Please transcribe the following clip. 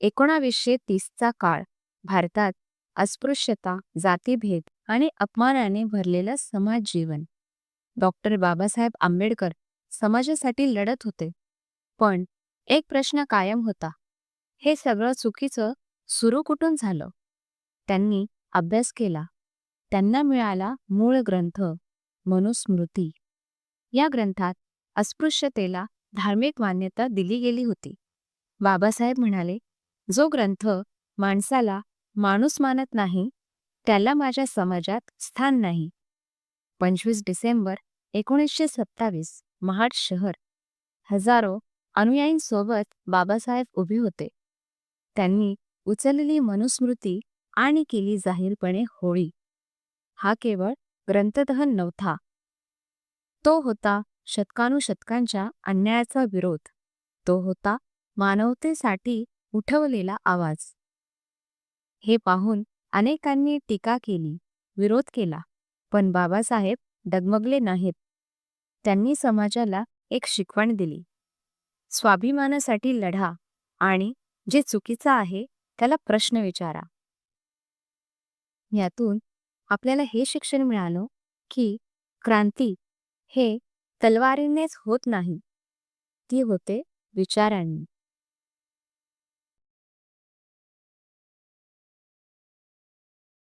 एकोणावीसशे तीसचा काळ भारतात अस्पृश्यता जातीभेद आणि अपमानाने भरलेलं समाज जीवन. डॉक्टर बाबासाहेब आंबेडकर समाजासाठी लढत होते. पण एक प्रश्न कायम होता. हे सगळं चुकीचं सुरू कुठून झालं? त्यांनी अभ्यास केला. त्यांना मिळाला मूळ ग्रंथ मनुस्मृती. या ग्रंथात अस्पृश्यतेला धार्मिक मान्यता दिली गेली होती. बाबासाहेब म्हणाले जो ग्रंथ माणसाला माणूस मानत नाही त्याला माझ्या समाजात स्थान नाही. पंचवीस डिसेंबर एकोणीसशे सत्तावीस महाड शहर. हजारो अनुयायींसोबत बाबासाहेब उभे होते. त्यांनी उचललेली मनुस्मृती आणि केली जाहीरपणे होळी. हा केवळ ग्रंथदहन नव्हता. तो होता शतकानुशतकांच्या अन्यायाचा विरोध. तो होता मानवतेसाठी उठवलेला आवाज. हे पाहून अनेकांनी टीका केली विरोध केला पण बाबासाहेब डगमगले नाहीत. त्यांनी समाजाला एक शिकवण दिली. स्वाभिमानासाठी लढा आणि जे चुकीचं आहे त्याला प्रश्न विचारा. यातून आपल्याला हे शिक्षण मिळालं की क्रांती हे तलवारीनेच होत नाही. ती होते विचारांनी.